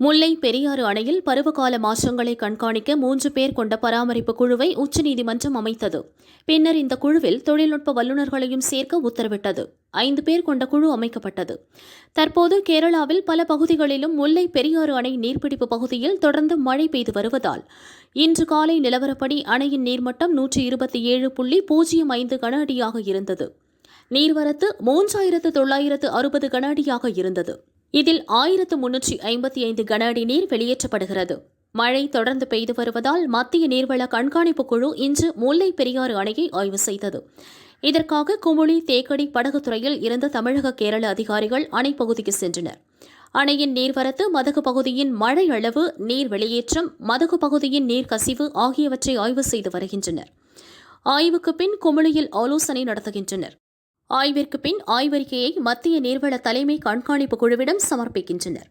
முல்லை பெரியாறு அணையில் பருவகால மாற்றங்களை கண்காணிக்க மூன்று பேர் கொண்ட பராமரிப்பு குழுவை உச்சநீதிமன்றம் அமைத்தது. பின்னர் இந்த குழுவில் தொழில்நுட்ப வல்லுநர்களையும் சேர்க்க உத்தரவிட்டது. ஐந்து பேர் கொண்ட குழு அமைக்கப்பட்டது. தற்போது கேரளாவில் பல பகுதிகளிலும் முல்லை பெரியாறு அணை நீர்பிடிப்பு பகுதியில் தொடர்ந்து மழை பெய்து வருவதால் இன்று காலை நிலவரப்படி அணையின் நீர்மட்டம் நூற்றி இருபத்தி ஏழு புள்ளி பூஜ்ஜியம் ஐந்து கன அடியாக இருந்தது. நீர்வரத்து மூன்றாயிரத்து தொள்ளாயிரத்து அறுபது கன அடியாக இருந்தது. இதில் ஆயிரத்து முன்னூற்றி ஐம்பத்தி ஐந்து கன அடி நீர் வெளியேற்றப்படுகிறது. மழை தொடர்ந்து பெய்து வருவதால் மத்திய நீர்வள கண்காணிப்பு குழு இன்று முல்லை பெரியாறு அணையை ஆய்வு செய்தது. இதற்காக குமுளி தேக்கடி படகுத்துறையில் இருந்த தமிழக கேரள அதிகாரிகள் அணை பகுதிக்கு சென்றனர். அணையின் நீர்வரத்து மதகு பகுதியின் மழை அளவு நீர் வெளியேற்றம் மதகு பகுதியின் நீர் கசிவு ஆகியவற்றை ஆய்வு செய்து வருகின்றனர். ஆய்வுக்கு பின் குமுளியில் ஆலோசனை நடத்துகின்றனர். ஆய்விற்கு பின் ஆய்வறிக்கையை மத்திய நீர்வள தலைமை கண்காணிப்பு குழுவிடம் சமர்ப்பிக்கின்றனர்.